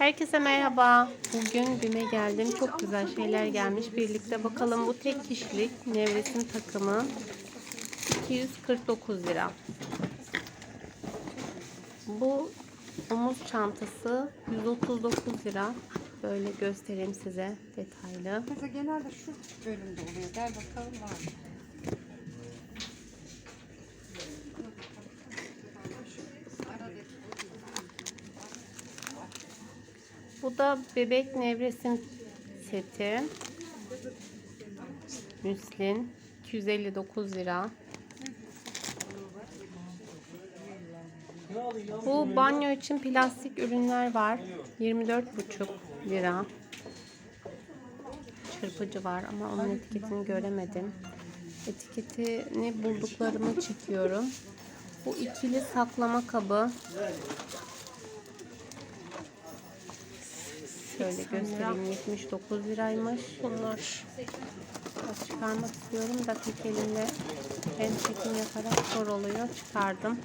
Herkese merhaba. Bugün BİM'e geldim. Çok güzel şeyler gelmiş. Birlikte bakalım bu tek kişilik nevresim takımı 249 lira. Bu omuz çantası 139 lira. Böyle göstereyim size detaylı. Mesela genelde şu bölümde oluyor. Gel bakalım var mı? Da bebek nevresim seti. Müslin 259 lira. Bu banyo için plastik ürünler var. 24,5 lira. Çırpıcı var ama onun etiketini göremedim. Etiketini bulduklarımı çekiyorum. Bu ikili saklama kabı. Şöyle göstereyim 79 liraymış. Bunlar çıkarmak istiyorum da tek elimle hem çekim yaparak zor oluyor. Çıkardım.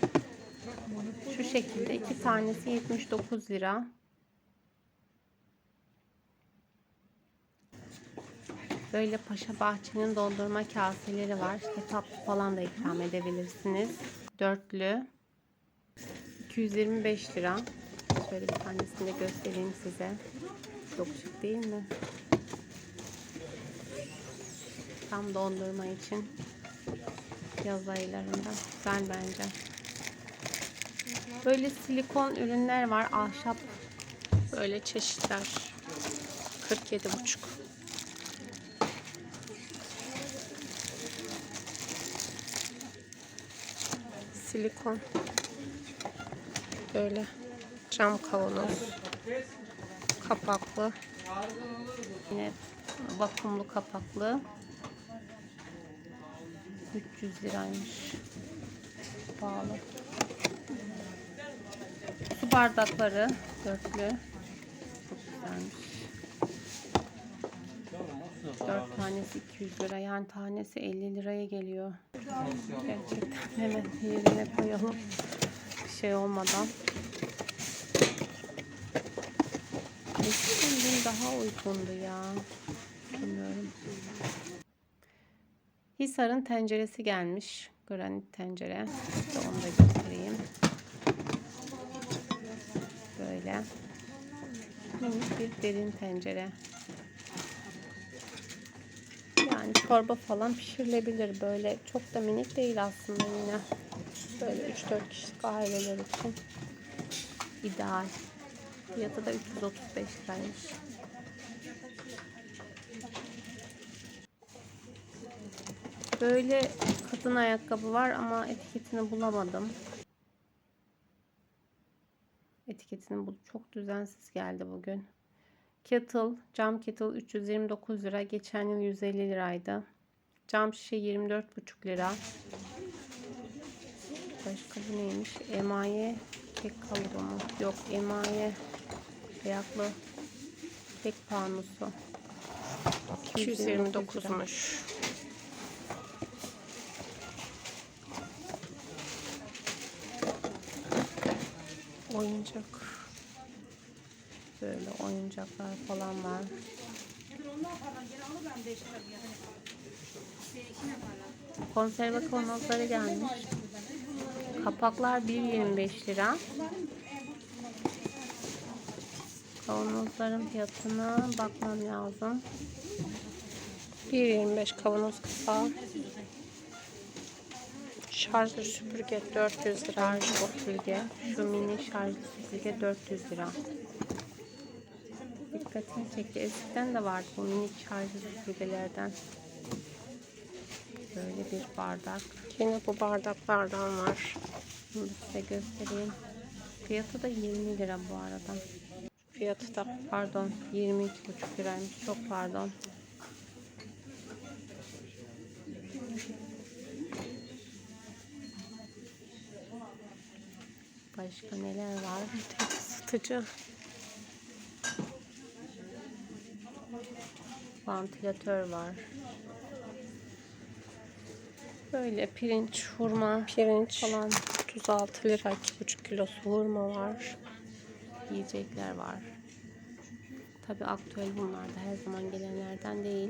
Şu şekilde iki tanesi 79 lira. Böyle Paşa Bahçe'nin dondurma kaseleri var. İşte tatlı falan da ikram edebilirsiniz. Dörtlü. 225 lira. Şöyle bir tanesini de göstereyim size. Çok değil mi? Tam dondurma için yaz aylarında güzel bence. Böyle silikon ürünler var. Ahşap böyle çeşitler. 47,5. Silikon. Böyle cam kavanoz. Kapaklı. Yine vakumlu kapaklı. 300 liraymış. Pahalı. Su bardakları dörtlü. Çok güzelmiş. 4 tanesi 200 lira. Yani tanesi 50 liraya geliyor. Gerçekten hemen yerine koyalım. Bir şey olmadan. Eskiden gün daha uygundu ya. Bilmiyorum. Hisar'ın tenceresi gelmiş. Granit tencere. Onu da göstereyim. Böyle. Minik bir derin tencere. Yani çorba falan pişirilebilir. Böyle çok da minik değil aslında yine. Böyle 3-4 kişilik aileler için ideal. Fiyatı da 335 liraymış. Böyle kadın ayakkabı var ama etiketini bulamadım. Etiketini bul çok düzensiz geldi bugün. Kettle, cam kettle 329 lira. Geçen yıl 150 liraydı. Cam şişe 24,5 lira. Başka bu neymiş? Emaye kek kalıbı mı? Yok emaye ayaklı kek panusu. 229'muş. Oyuncak. Böyle oyuncaklar falan var. Konserve kavanozları gelmiş. Kapaklar 1.25 lira. Kavanozların fiyatına bakmam lazım. 1.25 kavanoz kapağı. Şarjlı süpürge 400 lira. Şarjlı süpürge. Şu mini şarjlı süpürge 400 lira. Dikkatimi çekti. Eskiden de vardı bu minik şarjlı süpürgelerden. Böyle bir bardak. Yine bu bardaklardan var. Bunu size göstereyim. Fiyatı da 20 lira bu arada. Fiyatı da pardon 22,5 liraymış. Çok pardon. Başka neler var? Tek ısıtıcı. Var. Böyle pirinç, hurma, pirinç falan 36 lira 2,5 kilosu hurma var. Yiyecekler var. Tabi aktüel bunlar da her zaman gelenlerden değil.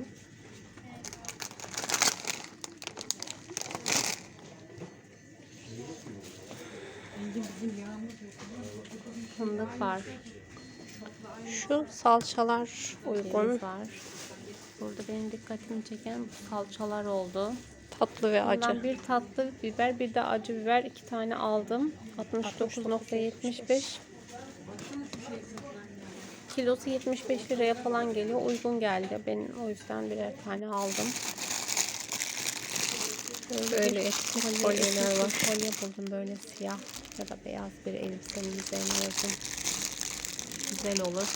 Fındık var. Şu salçalar uygun. Var. Burada benim dikkatimi çeken salçalar oldu. Tatlı ve Bundan acı. bir tatlı biber bir de acı biber iki tane aldım. 69.75 Kilosu 75 liraya falan geliyor. Uygun geldi. Ben o yüzden birer tane aldım. Böyle bir eski kolye, kolyeler var. kolye buldum böyle siyah ya da beyaz bir elbisenin üzerine yazın. Güzel olur.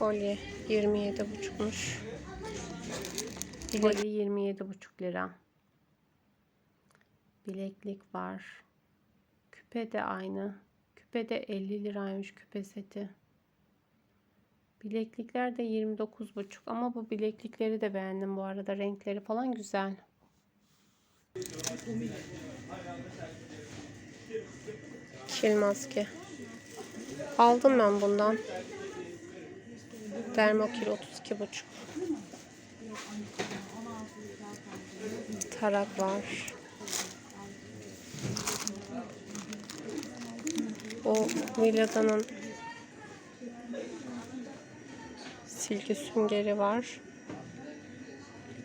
Kolye 27,5'muş. Kolye 27,5 lira. Bileklik var. Küpe de aynı. Küpe de 50 liraymış küpe seti. Bileklikler de 29,5 ama bu bileklikleri de beğendim bu arada. Renkleri falan güzel. Kil maske. Aldım ben bundan. Dermokil 32,5. Tarak var. O Milada'nın silgi süngeri var.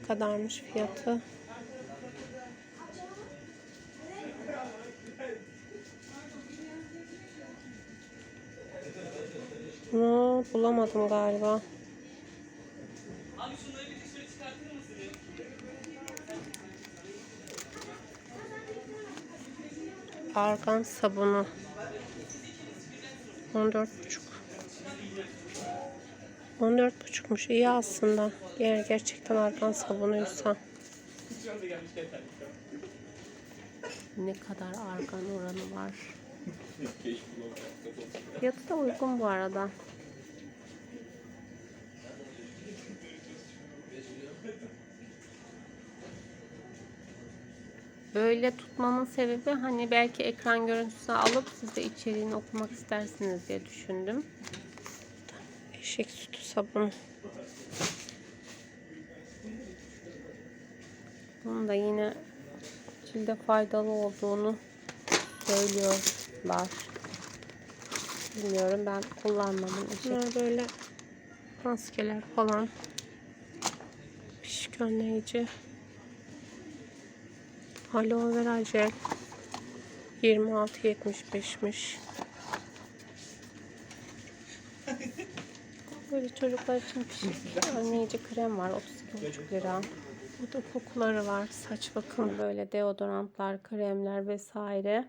Ne kadarmış fiyatı? Bunu bulamadım galiba. Argan sabunu. 14,5. 14,5'muş. İyi aslında. Eğer gerçekten argan sabunuysa. Ne kadar argan oranı var. Fiyatı da uygun bu arada. Böyle tutmamın sebebi hani belki ekran görüntüsünü alıp siz de içeriğini okumak istersiniz diye düşündüm. Eşek sütü sabunu. Bunun da yine cilde faydalı olduğunu söylüyorlar. Bilmiyorum ben kullanmadım. Bunlar böyle maskeler falan. Pişik. Aloe vera jel. 26.75'miş. Böyle çocuklar için pişik önleyici krem var 32,5 lira. Burada kokuları var. Saç bakım. Böyle deodorantlar, kremler vesaire.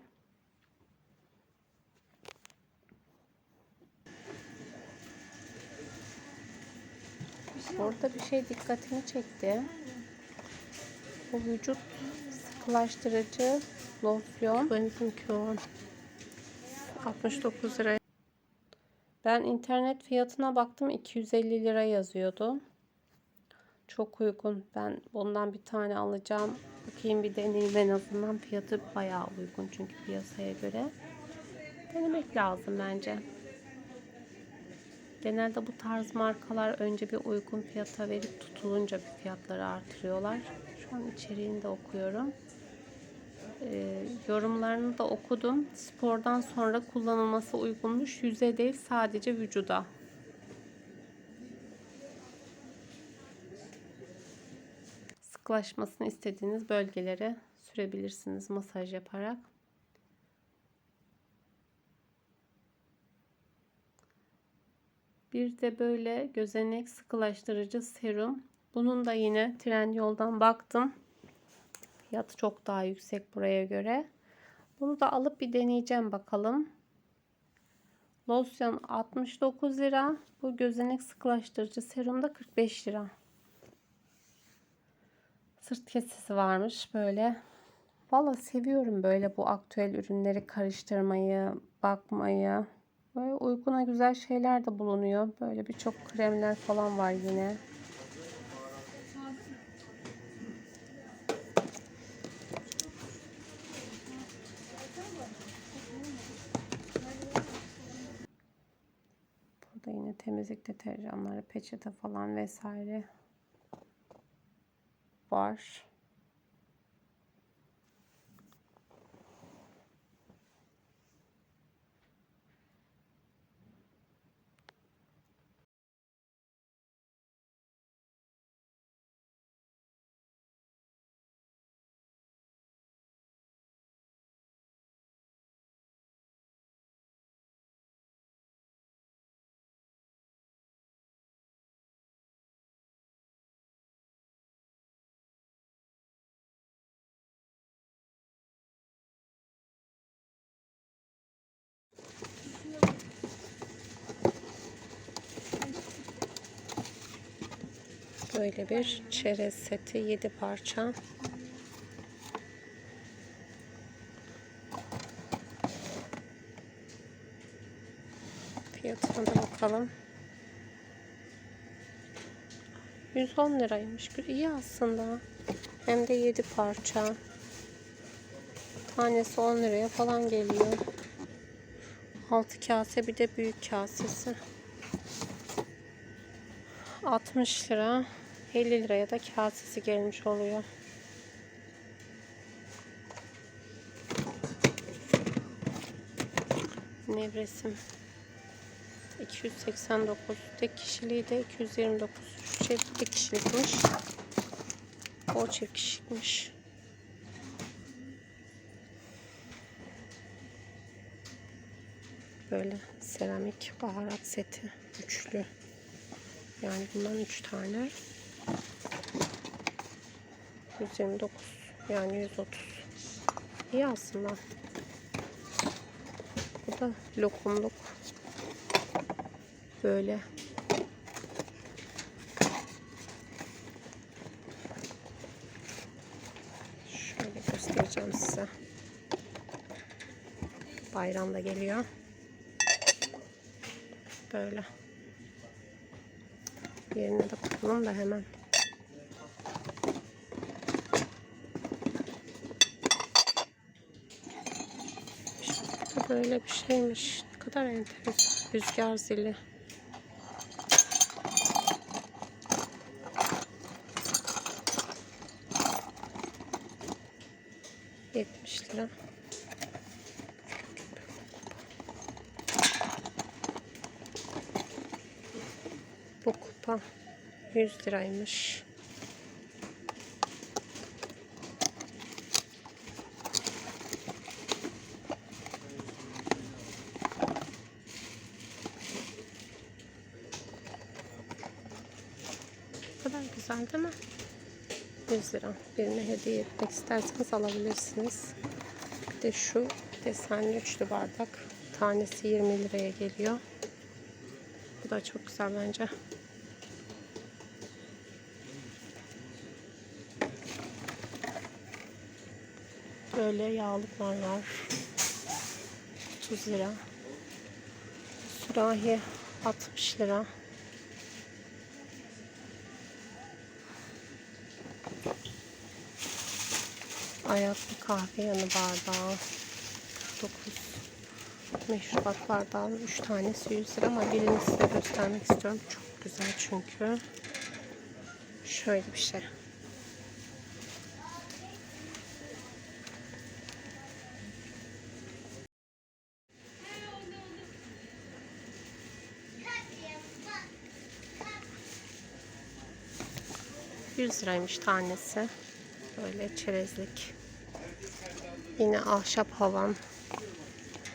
Orada bir şey dikkatimi çekti. Bu vücut sıkılaştırıcı losyon. Benimki o. 69 lira. Ben internet fiyatına baktım 250 lira yazıyordu. Çok uygun. Ben bundan bir tane alacağım. Bakayım bir deneyim en azından. Fiyatı bayağı uygun çünkü piyasaya göre. Denemek lazım bence. Genelde bu tarz markalar önce bir uygun fiyata verip tutulunca bir fiyatları artırıyorlar. Şu an içeriğini de okuyorum. Ee, yorumlarını da okudum. Spordan sonra kullanılması uygunmuş. Yüze değil sadece vücuda. Sıklaşmasını istediğiniz bölgelere sürebilirsiniz masaj yaparak. Bir de böyle gözenek sıkılaştırıcı serum. Bunun da yine Trendyol'dan baktım. Fiyatı çok daha yüksek buraya göre. Bunu da alıp bir deneyeceğim bakalım. Losyon 69 lira. Bu gözenek sıkılaştırıcı serum da 45 lira. Sırt kesesi varmış böyle. Valla seviyorum böyle bu aktüel ürünleri karıştırmayı, bakmayı. Böyle uyguna güzel şeyler de bulunuyor. Böyle birçok kremler falan var yine. yine temizlik deterjanları, peçete falan vesaire var. Böyle bir çerez seti 7 parça. Fiyatına da bakalım. 110 liraymış. İyi aslında. Hem de 7 parça. Tanesi 10 liraya falan geliyor. 6 kase bir de büyük kasesi. 60 lira 50 liraya da kasesi gelmiş oluyor. Nevresim. 289 tek kişiliği de 229 şu çift tek kişilikmiş. O çift kişilikmiş. Böyle seramik baharat seti. Üçlü. Yani bundan 3 tane. 129 yani 130. İyi aslında. Bu da lokumluk. Böyle. Şöyle göstereceğim size. Bayramda geliyor. Böyle. Yerine de bakalım da hemen. Böyle bir şeymiş. Ne kadar enteresan. Rüzgar zili. Yetmiş lira. Bu kupa 100 liraymış. Ne kadar güzel değil mi? 100 lira. Birine hediye etmek isterseniz alabilirsiniz. Bir de şu desenli üçlü bardak. Tanesi 20 liraya geliyor. Bu da çok güzel bence. Böyle yağlıklar var. 30 lira. Sürahi 60 lira. Ayaklı kahve yanı bardağı 49 meşrubat bardağı 3 tanesi 100 lira ama birini size göstermek istiyorum. Çok güzel çünkü. Şöyle bir şey. Yüz liraymış tanesi. Böyle çerezlik. Yine ahşap havan.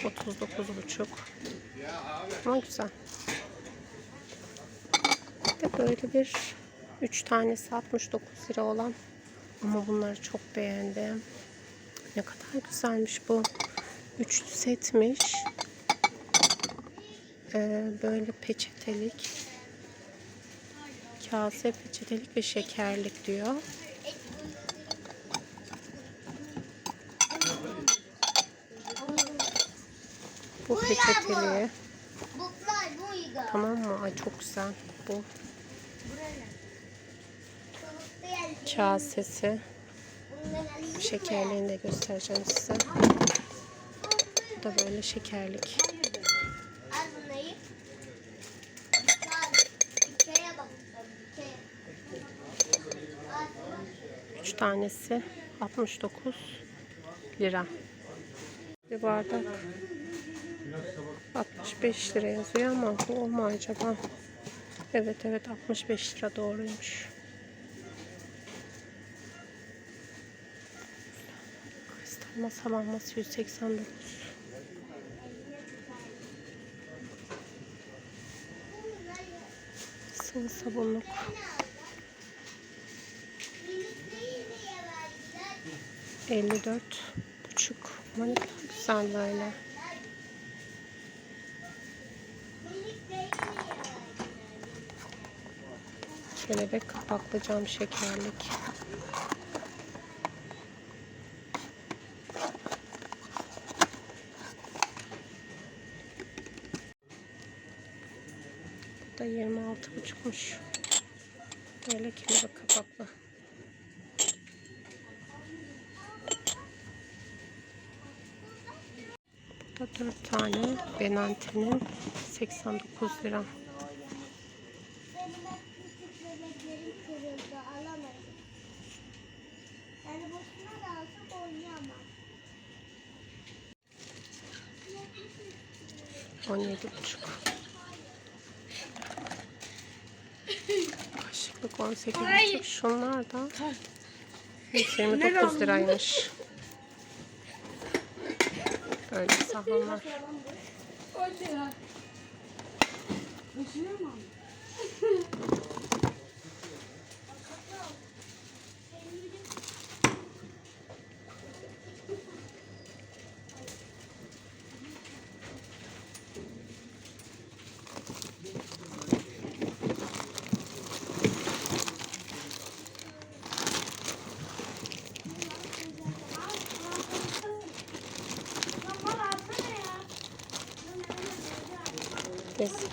39,5 ama güzel. De böyle bir 3 tanesi 69 lira olan ama bunları çok beğendim. Ne kadar güzelmiş bu. Üçlü setmiş. Ee, böyle peçetelik. Kase peçetelik ve şekerlik diyor. bu peçeteliği. Tamam mı? Ay çok güzel bu. Kasesi. Şekerliğini de göstereceğim size. Bu da böyle şekerlik. Üç tanesi 69 lira. Bir bardak. 65 lira yazıyor ama bu o mu acaba? Evet evet 65 lira doğruymuş. Kristal masa lambası 189. Sıvı sabunluk. Elli dört buçuk. Kadar güzel böyle. Kelebek kapaklı cam şekerlik. Bu da 26 buçukmuş. Böyle kelebek kapaklı. Bu da 4 tane Benante'nin 89 lira. 17 buçuk. Kaşıklık 18 buçuk. Şunlar da 129 liraymış. Böyle sahamlar.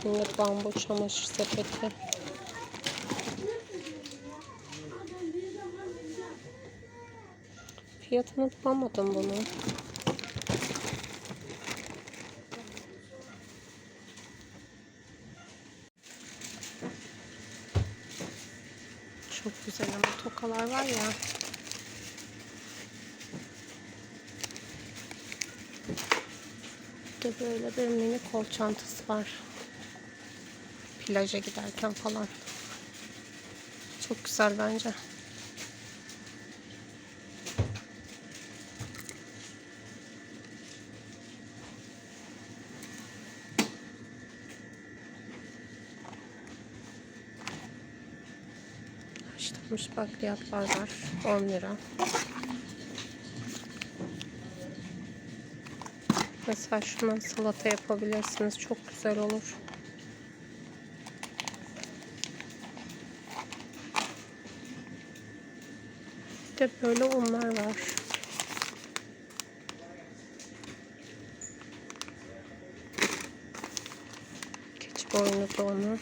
Kesinlikle bambu çamaşır sepeti. Fiyatını bulamadım bunun. Çok güzel ama tokalar var ya. De böyle bir mini kol çantası var. Plaja giderken falan. Çok güzel bence. Haşlanmış bakliyatlar var. 10 lira. Mesela şundan salata yapabilirsiniz. Çok güzel olur. De böyle unlar var. Keçi boynu da unu.